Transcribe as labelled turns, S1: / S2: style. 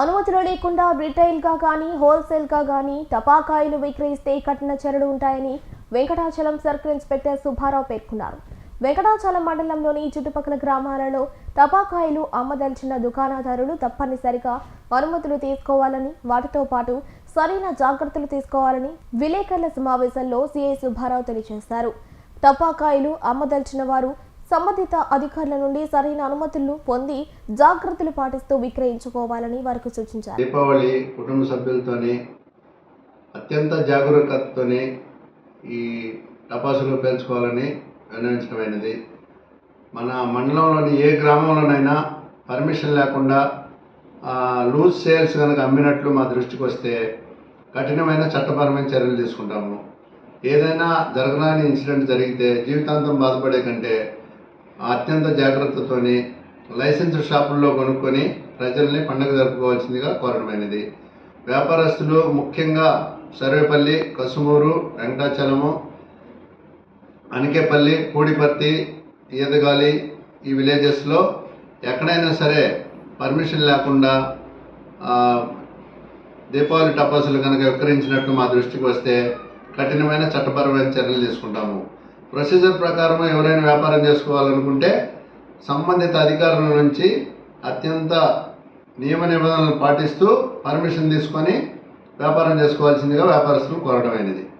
S1: అనుమతులు లేకుండా రిటైల్గా కానీ హోల్సేల్గా కానీ టపాకాయలు విక్రయిస్తే కఠిన చర్యలు ఉంటాయని వెంకటాచలం సర్కిల్ ఇన్స్పెక్టర్ సుబ్బారావు పేర్కొన్నారు. వెంకటాచలం మండలంలోని చుట్టుపక్కల గ్రామాలలో టపాకాయలు అమ్మదలిచిన దుకాణదారులు తప్పనిసరిగా అనుమతులు తీసుకోవాలని వాటితో పాటు సరైన జాగ్రత్తలు తీసుకోవాలని విలేకరుల సమావేశంలో సిఐ సుబ్బారావు తెలియజేశారు. టపాకాయలు అమ్మదలిచిన వారు సంబంధిత అధికారుల నుండి సరైన అనుమతులు పొంది జాగ్రత్తలు పాటిస్తూ విక్రయించుకోవాలని వారికి సూచించారు.
S2: దీపావళి కుటుంబ సభ్యులతోని అత్యంత జాగరూకతతోనే ఈ టపాసులు పేల్చుకోవాలని నిర్ణయించడమైనది. మన మండలంలోని ఏ గ్రామంలోనైనా పర్మిషన్ లేకుండా లూజ్ సేల్స్ కనుక అమ్మినట్లు మా దృష్టికి వస్తే కఠినమైన చట్టపరమైన చర్యలు తీసుకుంటాము. ఏదైనా జరగరాని ఇన్సిడెంట్ జరిగితే జీవితాంతం బాధపడే కంటే అత్యంత జాగ్రత్తతోనే లైసెన్స్ షాపుల్లో కొనుక్కొని ప్రజల్ని పండుగ జరుపుకోవాల్సిందిగా కోరడమైనది. వ్యాపారస్తులు ముఖ్యంగా సర్వేపల్లి కసుమూరు వెంకటాచలము అనికేపల్లి కూడిపర్తి ఈదగాలి ఈ విలేజెస్లో ఎక్కడైనా సరే పర్మిషన్ లేకుండా దీపావళి టపాసులు కనుక విక్రయించినట్టు మా దృష్టికి వస్తే కఠినమైన చట్టపరమైన చర్యలు తీసుకుంటాము. ప్రొసీజర్ ప్రకారం ఎవరైనా వ్యాపారం చేసుకోవాలనుకుంటే సంబంధిత అధికారుల నుంచి అత్యంత నియమ నిబంధనలు పాటిస్తూ పర్మిషన్ తీసుకొని వ్యాపారం చేసుకోవాల్సిందిగా వ్యాపారస్తులు కోరడమైనది